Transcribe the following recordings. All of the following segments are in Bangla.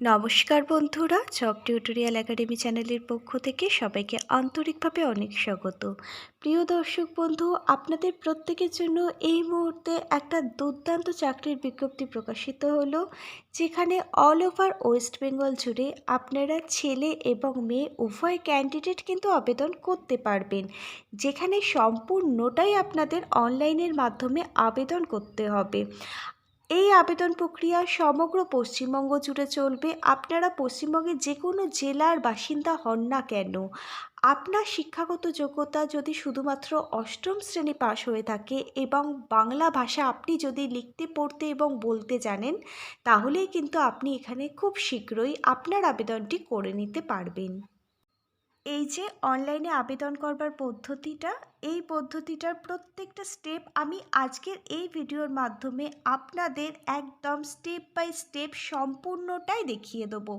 নমস্কার বন্ধুরা, জব টিউটোরিয়াল একাডেমি চ্যানেলের পক্ষ থেকে সবাইকে আন্তরিকভাবে অনেক স্বাগত। প্রিয় দর্শক বন্ধু, আপনাদের প্রত্যেকের জন্য এই মুহূর্তে একটা দুর্দান্ত চাকরির বিজ্ঞপ্তি প্রকাশিত হলো, যেখানে অল ওভার ওয়েস্ট বেঙ্গল জুড়ে আপনারা ছেলে এবং মেয়ে উভয় ক্যান্ডিডেট কিন্তু আবেদন করতে পারবেন। যেখানে সম্পূর্ণটাই আপনাদের অনলাইনের মাধ্যমে আবেদন করতে হবে। এই আবেদন প্রক্রিয়া সমগ্র পশ্চিমবঙ্গ জুড়ে চলবে। আপনারা পশ্চিমবঙ্গের যে কোনো জেলার বাসিন্দা হন না কেন? আপনার শিক্ষাগত যোগ্যতা যদি শুধুমাত্র অষ্টম শ্রেণি পাশ হয়ে থাকে এবং বাংলা ভাষা আপনি যদি লিখতে, পড়তে এবং বলতে জানেন, তাহলেই কিন্তু আপনি এখানে খুব শীঘ্রই আপনার আবেদনটি করে নিতে পারবেন। এই যে অনলাইনে আবেদন করবার পদ্ধতিটা, এই পদ্ধতিটার প্রত্যেকটা স্টেপ আমি আজকের এই ভিডিওর মাধ্যমে আপনাদের একদম স্টেপ বাই স্টেপ সম্পূর্ণটাই দেখিয়ে দেবো।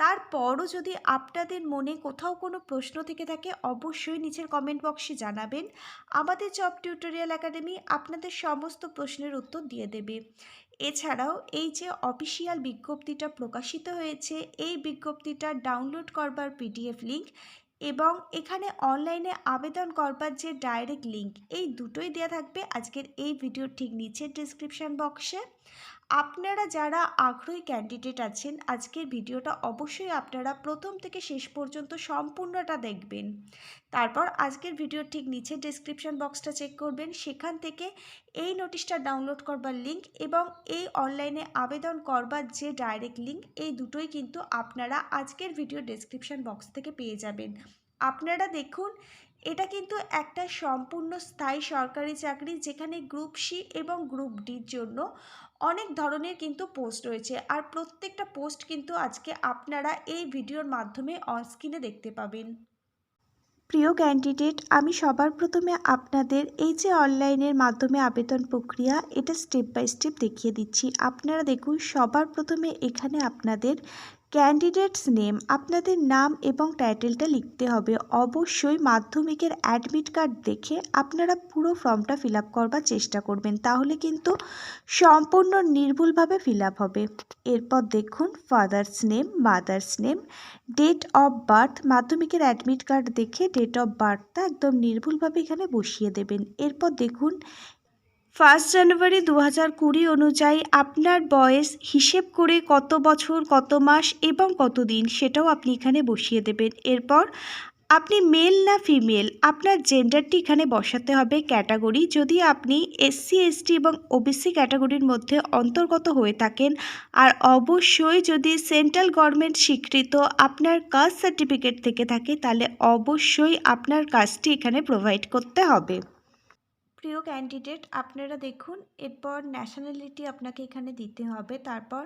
তারপরও যদি আপনাদের মনে কোথাও কোনো প্রশ্ন থেকে থাকে, অবশ্যই নিচের কমেন্ট বক্সে জানাবেন। আমাদের জব টিউটোরিয়াল একাডেমি আপনাদের সমস্ত প্রশ্নের উত্তর দিয়ে দেবে। এছাড়াও এই যে অফিসিয়াল বিজ্ঞপ্তিটা প্রকাশিত হয়েছে, এই বিজ্ঞপ্তিটা ডাউনলোড করবার পিডিএফ লিঙ্ক এবং এখানে অনলাইনে আবেদন করবার যে ডাইরেক্ট লিঙ্ক এই দুটোই দেওয়া থাকবে। আজকের এই ভিডিওর ঠিক নিচে ডিসক্রিপশান বক্সে আপনারা যারা আগ্রহী ক্যান্ডিডেট আছেন, আজকের ভিডিওটা অবশ্যই আপনারা প্রথম থেকে শেষ পর্যন্ত সম্পূর্ণটা দেখবেন। তারপর আজকের ভিডিওর ঠিক নিচে ডিসক্রিপশন বক্সটা চেক করবেন। সেখান থেকে এই নোটিশটা ডাউনলোড করবার লিঙ্ক এবং এই অনলাইনে আবেদন করবার যে ডাইরেক্ট লিঙ্ক এই দুটোই কিন্তু আপনারা আজকের ভিডিও ডিসক্রিপশন বক্স থেকে পেয়ে যাবেন। আপনারা দেখুন, এটা কিন্তু একটা সম্পূর্ণ স্থায়ী সরকারি চাকরি যেখানে গ্রুপ সি এবং গ্রুপ ডির জন্য অনেক ধরনের কিন্তু পোস্ট রয়েছে। আর প্রত্যেকটা পোস্ট কিন্তু আজকে আপনারা এই ভিডিওর মাধ্যমে অনস্ক্রিনে দেখতে পাবেন। প্রিয় ক্যান্ডিডেট আমি সবার প্রথমে আপনাদের এই যে অনলাইনের মাধ্যমে আবেদন প্রক্রিয়া, এটা স্টেপ বাই স্টেপ দেখিয়ে দিচ্ছি। আপনারা দেখুন, সবার প্রথমে এখানে আপনাদের ক্যান্ডিডেটস নেম আপনাদের নাম এবং টাইটেলটা লিখতে হবে। অবশ্যই মাধ্যমিকের অ্যাডমিট কার্ড দেখে আপনারা পুরো ফর্মটা ফিল করবার চেষ্টা করবেন, তাহলে কিন্তু সম্পূর্ণ নির্ভুলভাবে ফিল হবে। এরপর দেখুন father's name mother's name date of birth মাধ্যমিকের অ্যাডমিট কার্ড দেখে ডেট অফ বার্থটা একদম নির্ভুলভাবে এখানে বসিয়ে দেবেন। এরপর দেখুন ফার্স্ট জানুয়ারি দু হাজার কুড়ি অনুযায়ী আপনার বয়স হিসেব করে কত বছর, কত মাস এবং কত দিন সেটাও আপনি এখানে বসিয়ে দেবেন। এরপর আপনি মেল না ফিমেল, আপনার জেন্ডারটি এখানে বসাতে হবে ক্যাটাগরি। যদি আপনি এসসি এসটি এবং ওবিসি ক্যাটাগরির মধ্যে অন্তর্গত হয়ে থাকেন আর অবশ্যই যদি সেন্ট্রাল গভর্নমেন্ট স্বীকৃত আপনার কাস্ট সার্টিফিকেট থেকে থাকে, তাহলে অবশ্যই আপনার কাজটি এখানে প্রোভাইড করতে হবে। প্রিয় ক্যান্ডিডেট আপনারা দেখুন, এরপর ন্যাশনালিটি আপনাকে এখানে দিতে হবে, তারপর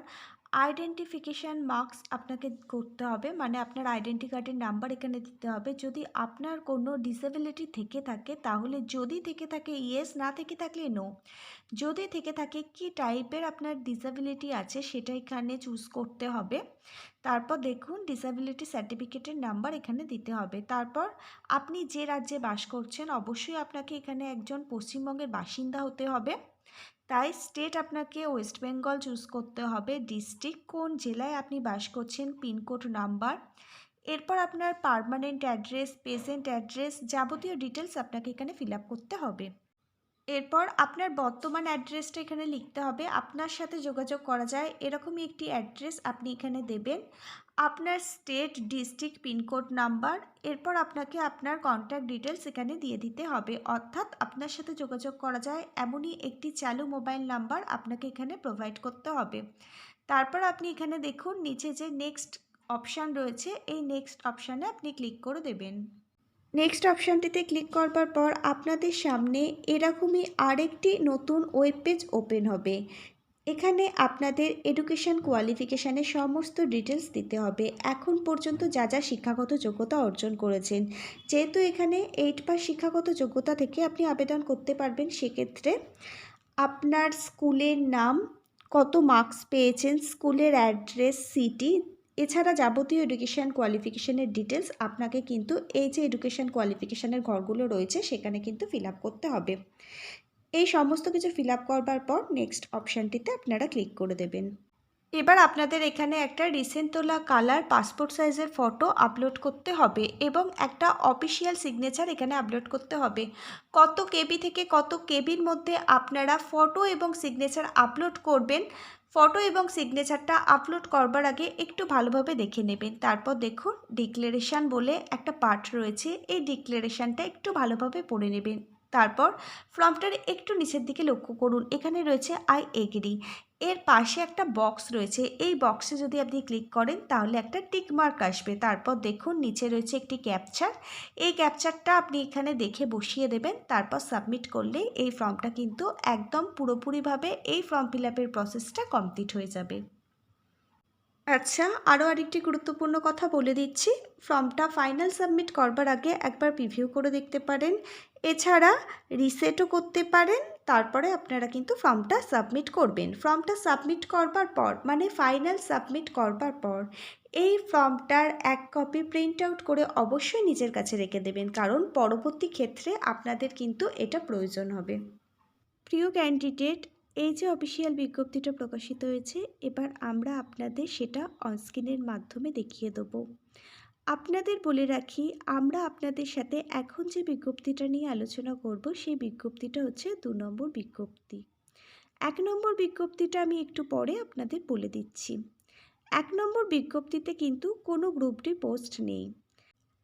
আইডেন্টিফিকেশান মার্কস আপনাকে করতে হবে মানে আপনার আইডেন্টি কার্ডের নাম্বার এখানে দিতে হবে। যদি আপনার কোনো ডিসেবিলিটি থেকে থাকে, তাহলে যদি থেকে থাকে ইয়েস না থেকে থাকলে নো যদি থেকে থাকে, কি টাইপের আপনার ডিসেবিলিটি আছে, সেটা এখানে চুজ করতে হবে। তারপর দেখুন ডিসেবিলিটি সার্টিফিকেটের নাম্বার এখানে দিতে হবে। তারপর আপনি যে রাজ্যে বাস করছেন অবশ্যই আপনাকে এখানে একজন পশ্চিমবঙ্গের বাসিন্দা হতে হবে। তাই স্টেট আপনাকে ওয়েস্ট বেঙ্গল চুজ করতে হবে। ডিস্ট্রিক্ট কোন জেলায় আপনি বাস করছেন পিনকোড নাম্বার এরপর আপনার পারমানেন্ট অ্যাড্রেস প্রেজেন্ট অ্যাড্রেস যাবতীয় ডিটেলস আপনাকে এখানে ফিল করতে হবে। এরপর আপনার বর্তমান অ্যাড্রেসটা এখানে লিখতে হবে। আপনার সাথে যোগাযোগ করা যায়। এরকমই একটি অ্যাড্রেস আপনি এখানে দেবেন। আপনার স্টেট ডিস্ট্রিক্ট পিনকোড নাম্বার। এরপর আপনাকে আপনার কন্ট্যাক্ট ডিটেলস এখানে দিয়ে দিতে হবে। অর্থাৎ আপনার সাথে যোগাযোগ করা যায় এমনই একটি চালু মোবাইল নাম্বার আপনাকে এখানে প্রোভাইড করতে হবে। তারপর আপনি এখানে দেখুন, নিচে যে নেক্সট অপশান রয়েছে, এই নেক্সট অপশানে আপনি ক্লিক করে দেবেন। নেক্সট অপশানটিতে ক্লিক করবার পর আপনাদের সামনে এরকমই আরেকটি নতুন ওয়েব পেজ ওপেন হবে। এখানে আপনাদের এডুকেশান কোয়ালিফিকেশানের সমস্ত ডিটেলস দিতে হবে। এখন পর্যন্ত যা যা শিক্ষাগত যোগ্যতা অর্জন করেছেন, যেহেতু এখানে এইট পাস শিক্ষাগত যোগ্যতা থেকে আপনি আবেদন করতে পারবেন, সেক্ষেত্রে আপনার স্কুলের নাম, কত মার্কস পেয়েছেন স্কুলের অ্যাড্রেস সিটি এছাড়া যাবতীয় এডুকেশান কোয়ালিফিকেশানের ডিটেলস আপনাকে কিন্তু এই যে এডুকেশান কোয়ালিফিকেশানের ঘরগুলো রয়েছে, সেখানে কিন্তু ফিল করতে হবে। এই সমস্ত কিছু ফিল করবার পর নেক্সট অপশানটিতে আপনারা ক্লিক করে দেবেন। এবার আপনাদের এখানে একটা রিসেন্ট তোলা কালার পাসপোর্ট সাইজের ফটো আপলোড করতে হবে এবং একটা অফিসিয়াল সিগনেচার এখানে আপলোড করতে হবে। কত কেবি থেকে কত কেবির মধ্যে আপনারা ফটো এবং সিগনেচার আপলোড করবেন ফটো এবং সিগনেচারটা আপলোড করবার আগে একটু ভালোভাবে দেখে নেবেন। তারপর দেখুন ডিক্লারেশান বলে একটা পার্ট রয়েছে। এই ডিক্লারেশানটা একটু ভালোভাবে পড়ে নেবেন। তারপর ফর্মটার একটু নিচের দিকে লক্ষ্য করুন। এখানে রয়েছে আই এগ্রি এর পাশে একটা বক্স রয়েছে। এই বক্সে যদি আপনি ক্লিক করেন, তাহলে একটা টিক মার্ক আসবে। তারপর দেখুন, নিচে রয়েছে একটি ক্যাপচার এই ক্যাপচারটা আপনি এখানে দেখে বসিয়ে দেবেন। তারপর সাবমিট করলে এই ফর্মটা কিন্তু একদম পুরোপুরিভাবে এই ফর্ম ফিল আপের প্রসেসটা কমপ্লিট হয়ে যাবে। আচ্ছা আরও আরেকটি গুরুত্বপূর্ণ কথা বলে দিচ্ছি। ফর্মটা ফাইনাল সাবমিট করবার আগে একবার প্রিভিউ করে দেখতে পারেন। এছাড়া রিসেটও করতে পারেন। তারপরে আপনারা কিন্তু ফর্মটা সাবমিট করবেন। ফর্মটা সাবমিট করবার পর মানে ফাইনাল সাবমিট করবার পর, এই ফর্মটার এক কপি প্রিন্ট আউট করে অবশ্যই নিজের কাছে রেখে দেবেন, কারণ পরবর্তী ক্ষেত্রে আপনাদের কিন্তু এটা প্রয়োজন হবে। প্রিয় ক্যান্ডিডেট এই যে অফিসিয়াল বিজ্ঞপ্তিটা প্রকাশিত হয়েছে, এবার আমরা আপনাদের সেটা অনস্ক্রিনের মাধ্যমে দেখিয়ে দেবো। আপনাদের বলে রাখি, আমরা আপনাদের সাথে এখন যে বিজ্ঞপ্তিটা নিয়ে আলোচনা করব, সেই বিজ্ঞপ্তিটা হচ্ছে দু নম্বর বিজ্ঞপ্তি। এক নম্বর বিজ্ঞপ্তিটা আমি একটু পরে আপনাদের বলে দিচ্ছি। এক নম্বর বিজ্ঞপ্তিতে কিন্তু কোনো গ্রুপটি পোস্ট নেই।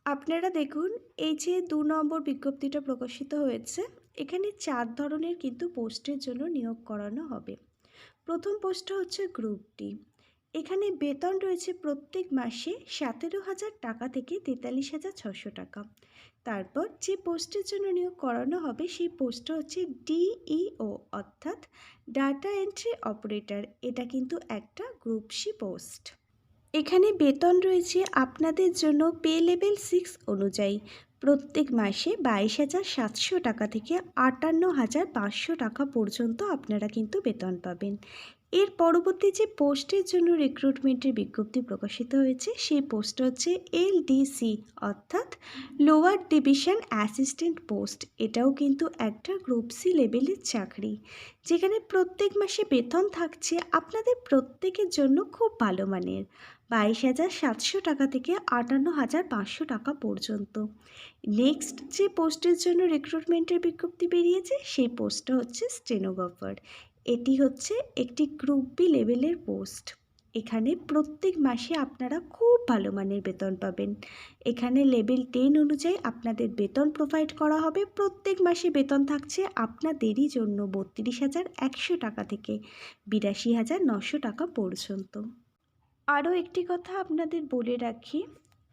আপনারা দেখুন, এই যে দু নম্বর বিজ্ঞপ্তিটা প্রকাশিত হয়েছে, এখানে চার ধরনের কিন্তু পোস্টের জন্য নিয়োগ করানো হবে। প্রথম পোস্টটা হচ্ছে গ্রুপ ডি। এখানে বেতন রয়েছে প্রত্যেক মাসে সতেরো হাজার টাকা থেকে তেতাল্লিশ হাজার ছশো টাকা। তারপর যে পোস্টের জন্য নিয়োগ করানো হবে, সেই পোস্টটা হচ্ছে ডিইও, অর্থাৎ ডাটা এন্ট্রি অপারেটর। এটা কিন্তু একটা গ্রুপ সি পোস্ট। এখানে বেতন রয়েছে আপনাদের জন্য পে লেভেল সিক্স অনুযায়ী। প্রত্যেক মাসে বাইশ হাজার সাতশো টাকা থেকে আটান্ন হাজার পাঁচশো টাকা পর্যন্ত আপনারা কিন্তু বেতন পাবেন। এর পরবর্তী যে পোস্টের জন্য রিক্রুটমেন্টের বিজ্ঞপ্তি প্রকাশিত হয়েছে, সেই পোস্ট হচ্ছে এলডিসি অর্থাৎ লোয়ার ডিভিশন অ্যাসিস্ট্যান্ট পোস্ট এটাও কিন্তু একটা গ্রুপ সি লেভেলের চাকরি, যেখানে প্রত্যেক মাসে বেতন থাকছে আপনাদের প্রত্যেকের জন্য খুব ভালো মানের, বাইশ হাজার সাতশো টাকা থেকে আটান্ন হাজার পাঁচশো টাকা পর্যন্ত। নেক্সট যে পোস্টের জন্য রিক্রুটমেন্টের বিজ্ঞপ্তি বেরিয়েছে, সেই পোস্টটা হচ্ছে স্টেনোগ্রাফার এটি হচ্ছে একটি গ্রুপ বি লেভেলের পোস্ট এখানে প্রত্যেক মাসে আপনারা খুব ভালো মানের বেতন পাবেন। এখানে লেভেল টেন অনুযায়ী আপনাদের বেতন প্রোভাইড করা হবে। প্রত্যেক মাসে বেতন থাকছে আপনাদেরই জন্য বত্রিশ হাজার একশো টাকা থেকে বিরাশি হাজার নশো টাকা পর্যন্ত। আরও একটি কথা আপনাদের বলে রাখি,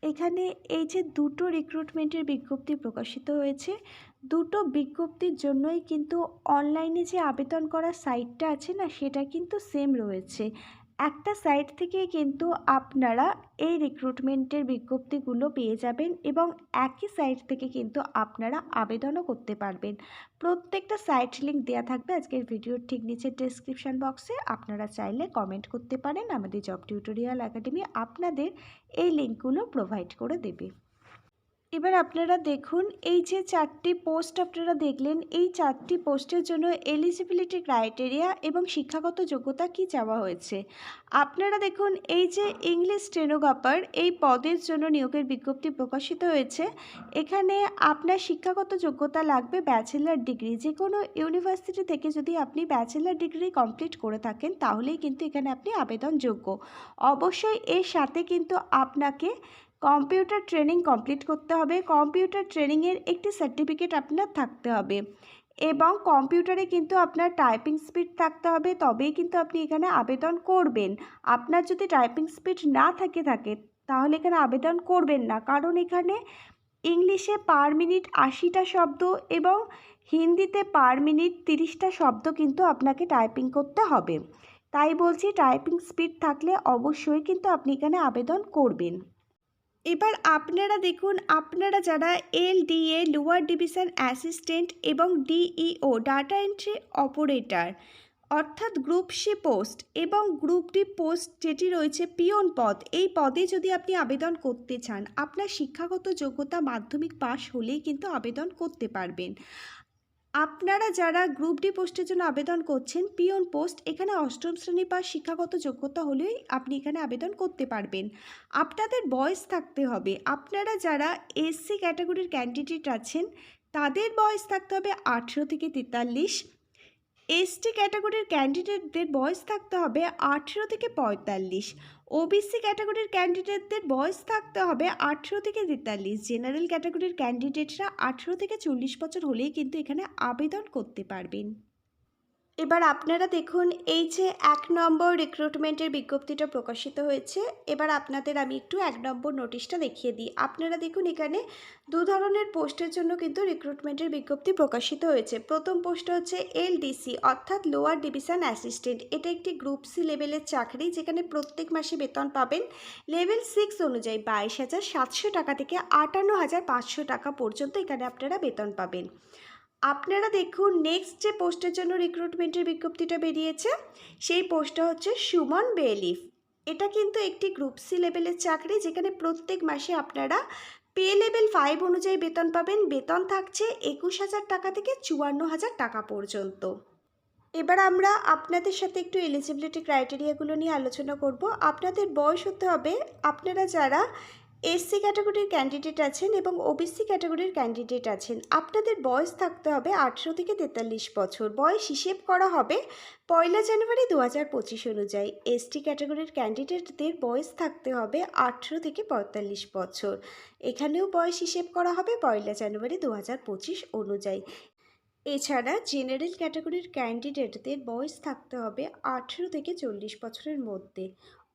এখানে এই যে দুটো রিক্রুটমেন্টের বিজ্ঞপ্তি প্রকাশিত হয়েছে দুটো বিজ্ঞপ্তির জন্যই কিন্তু অনলাইনে যে আবেদন করার সাইটটা আছে না, সেটা কিন্তু সেম রয়েছে। একটা সাইট থেকেই কিন্তু আপনারা এই রিক্রুটমেন্টের বিজ্ঞপ্তিগুলো পেয়ে যাবেন এবং একই সাইট থেকে কিন্তু আপনারা আবেদনও করতে পারবেন। প্রত্যেকটা সাইট লিঙ্ক দেওয়া থাকবে আজকের ভিডিওর ঠিক নিচে ডেসক্রিপশান বক্সে আপনারা চাইলে কমেন্ট করতে পারেন, আমাদের জব টিউটোরিয়াল একাডেমি আপনাদের এই লিঙ্কগুলো প্রোভাইড করে দেবে। এবার আপনারা দেখুন, এই যে চারটি পোস্ট আপনারা দেখলেন, এই চারটি পোস্টের জন্য এলিজিবিলিটি ক্রাইটেরিয়া এবং শিক্ষাগত যোগ্যতা কি চাওয়া হয়েছে? আপনারা দেখুন, এই যে ইংলিশ স্টেনোগ্রাফার এই পদের জন্য নিয়োগের বিজ্ঞপ্তি প্রকাশিত হয়েছে। এখানে আপনার শিক্ষাগত যোগ্যতা লাগবে ব্যাচেলার ডিগ্রি যে কোনো ইউনিভার্সিটি থেকে যদি আপনি ব্যাচেলার ডিগ্রি কমপ্লিট করে থাকেন, তাহলেই কিন্তু এখানে আপনি আবেদনযোগ্য। অবশ্যই এর সাথে কিন্তু আপনাকে কম্পিউটার ট্রেনিং কমপ্লিট করতে হবে। কম্পিউটার ট্রেনিংয়ের একটি সার্টিফিকেট আপনার থাকতে হবে এবং কম্পিউটারে কিন্তু আপনার টাইপিং স্পিড থাকতে হবে। তবেই কিন্তু আপনি এখানে আবেদন করবেন। আপনার যদি টাইপিং স্পিড না থাকে থাকে তাহলে এখানে আবেদন করবেন না। কারণ এখানে ইংলিশে পার মিনিট আশিটা শব্দ এবং হিন্দিতে পার মিনিট তিরিশটা শব্দ কিন্তু আপনাকে টাইপিং করতে হবে। তাই বলছি, টাইপিং স্পিড থাকলে অবশ্যই কিন্তু আপনি এখানে আবেদন করবেন। এবার আপনারা দেখুন, আপনারা যারা এলডিএ, লোয়ার ডিভিশন অ্যাসিস্ট্যান্ট এবং ডিইও, ডাটা এন্ট্রি অপারেটর, অর্থাৎ গ্রুপ সি পোস্ট এবং গ্রুপ ডি পোস্ট যেটি রয়েছে পিয়ন পদ, এই পদে যদি আপনি আবেদন করতে চান, আপনার শিক্ষাগত যোগ্যতা মাধ্যমিক পাশ হলেই কিন্তু আবেদন করতে পারবেন। আপনারা যারা গ্রুপ ডি পোস্টের জন্য আবেদন করছেন, পিওন পোস্ট এখানে অষ্টম শ্রেণি পাস শিক্ষাগত যোগ্যতা হলেই আপনি এখানে আবেদন করতে পারবেন। আপনাদের বয়স থাকতে হবে। আপনারা যারা এসসি ক্যাটাগরির ক্যান্ডিডেট আছেন, তাদের বয়স থাকতে হবে আঠেরো থেকে তেতাল্লিশ। এসটি ক্যাটাগরির ক্যান্ডিডেটদের বয়স থাকতে হবে আঠেরো থেকে পঁয়তাল্লিশ। ওবিসি ক্যাটাগরির ক্যান্ডিডেটদের বয়স থাকতে হবে আঠেরো থেকে তেতাল্লিশ। জেনারেল ক্যাটাগরির ক্যান্ডিডেটরা আঠেরো থেকে চল্লিশ বছর হলেই কিন্তু এখানে আবেদন করতে পারবেন। এবার আপনারা দেখুন, এই যে এক নম্বর রিক্রুটমেন্টের বিজ্ঞপ্তিটা প্রকাশিত হয়েছে। এবার আপনাদের আমি একটু এক নম্বর নোটিশটা দেখিয়ে দিই। আপনারা দেখুন, এখানে দু ধরনের পোস্টের জন্য কিন্তু রিক্রুটমেন্টের বিজ্ঞপ্তি প্রকাশিত হয়েছে। প্রথম পোস্ট হচ্ছে এলডিসি অর্থাৎ লোয়ার ডিভিশন অ্যাসিস্ট্যান্ট এটা একটি গ্রুপ সি লেভেলের চাকরি, যেখানে প্রত্যেক মাসে বেতন পাবেন লেভেল সিক্স অনুযায়ী বাইশ হাজার সাতশো টাকা থেকে আটান্ন হাজার পাঁচশো টাকা পর্যন্ত এখানে আপনারা বেতন পাবেন। আপনারা দেখুন নেক্সট যে পোস্টের জন্য রিক্রুটমেন্টের বিজ্ঞপ্তিটা বেরিয়েছে, সেই পোস্টটা হচ্ছে সুমন বেলিফ। এটা কিন্তু একটি গ্রুপ সি লেভেলের চাকরি, যেখানে প্রত্যেক মাসে আপনারা পে লেভেল ফাইভ অনুযায়ী বেতন পাবেন। বেতন থাকছে একুশ হাজার টাকা থেকে চুয়ান্ন হাজার টাকা পর্যন্ত। এবার আমরা আপনাদের সাথে একটু এলিজিবিলিটি ক্রাইটেরিয়াগুলো নিয়ে আলোচনা করব। আপনাদের বয়স হতে হবে, আপনারা যারা এসসি ক্যাটাগরির ক্যান্ডিডেট আছেন এবং ওবিসি ক্যাটাগরির ক্যান্ডিডেট আছেন। আপনাদের বয়স থাকতে হবে আঠেরো থেকে তেতাল্লিশ বছর। বয়স হিসেব করা হবে পয়লা জানুয়ারি দু হাজার পঁচিশ অনুযায়ী। এসটি ক্যাটাগরির ক্যান্ডিডেটদের বয়স থাকতে হবে আঠেরো থেকে পঁয়তাল্লিশ বছর। এখানেও বয়স হিসেব করা হবে পয়লা জানুয়ারি দু হাজার পঁচিশ অনুযায়ী। এছাড়া জেনারেল ক্যাটাগরির ক্যান্ডিডেটদের বয়স থাকতে হবে আঠেরো থেকে চল্লিশ বছরের মধ্যে।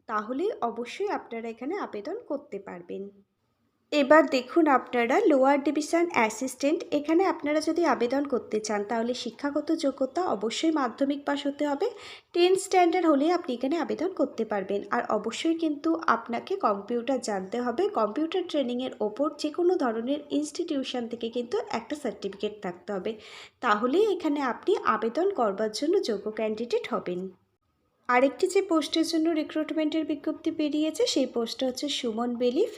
তাহলে অবশ্যই আপনারা এখানে আবেদন করতে পারবেন। এবার দেখুন আপনারা লোয়ার ডিভিশন অ্যাসিস্ট্যান্ট এখানে আপনারা যদি আবেদন করতে চান, তাহলে শিক্ষাগত যোগ্যতা অবশ্যই মাধ্যমিক পাস হতে হবে। টেন স্ট্যান্ডার্ড হলে আপনি এখানে আবেদন করতে পারবেন। আর অবশ্যই কিন্তু আপনাকে কম্পিউটার জানতে হবে। কম্পিউটার ট্রেনিংয়ের ওপর যে কোনো ধরনের ইনস্টিটিউশন থেকে কিন্তু একটা সার্টিফিকেট থাকতে হবে। তাহলেই এখানে আপনি আবেদন করবার জন্য যোগ্য ক্যান্ডিডেট হবেন। আরেকটি যে পোস্টের জন্য রিক্রুটমেন্টের বিজ্ঞপ্তি বেরিয়েছে সেই পোস্টটা হচ্ছে সুমন বেলিফ।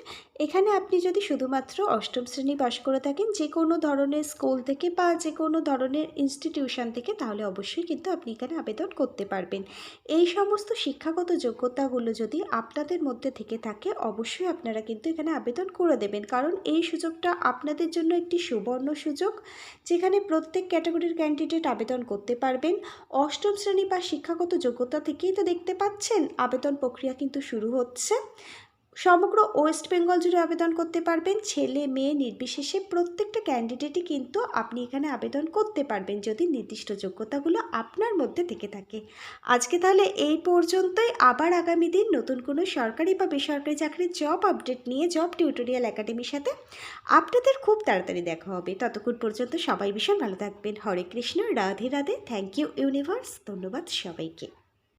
এখানে আপনি যদি শুধুমাত্র অষ্টম শ্রেণি পাশ করে থাকেন যে কোনো ধরনের স্কুল থেকে বা যে কোনো ধরনের ইনস্টিটিউশন থেকে, তাহলে অবশ্যই কিন্তু আপনি এখানে আবেদন করতে পারবেন। এই সমস্ত শিক্ষাগত যোগ্যতাগুলো যদি আপনাদের মধ্যে থেকে থাকে, অবশ্যই আপনারা কিন্তু এখানে আবেদন করে দেবেন। কারণ এই সুযোগটা আপনাদের জন্য একটি সুবর্ণ সুযোগ, যেখানে প্রত্যেক ক্যাটাগরির ক্যান্ডিডেট আবেদন করতে পারবেন। অষ্টম শ্রেণি বা শিক্ষাগত যোগ্যতা থেকেই তো দেখতে পাচ্ছেন, আবেদন প্রক্রিয়া কিন্তু শুরু হচ্ছে। সমগ্র ওয়েস্ট বেঙ্গল জুড়ে আবেদন করতে পারবেন। ছেলে, মেয়ে নির্বিশেষে প্রত্যেকটা ক্যান্ডিডেটই কিন্তু আপনি এখানে আবেদন করতে পারবেন যদি নির্দিষ্ট যোগ্যতাগুলো আপনার মধ্যে থেকে থাকে। আজকে তাহলে এই পর্যন্তই। আবার আগামী দিন নতুন কোনো সরকারি বা বেসরকারি চাকরির জব আপডেট নিয়ে জব টিউটোরিয়াল একাডেমির সাথে আপনাদের খুব তাড়াতাড়ি দেখা হবে। ততক্ষণ পর্যন্ত সবাই ভীষণ ভালো থাকবেন। Hare Krishna, Radhe Radhe. Thank you universe ধন্যবাদ সবাইকে।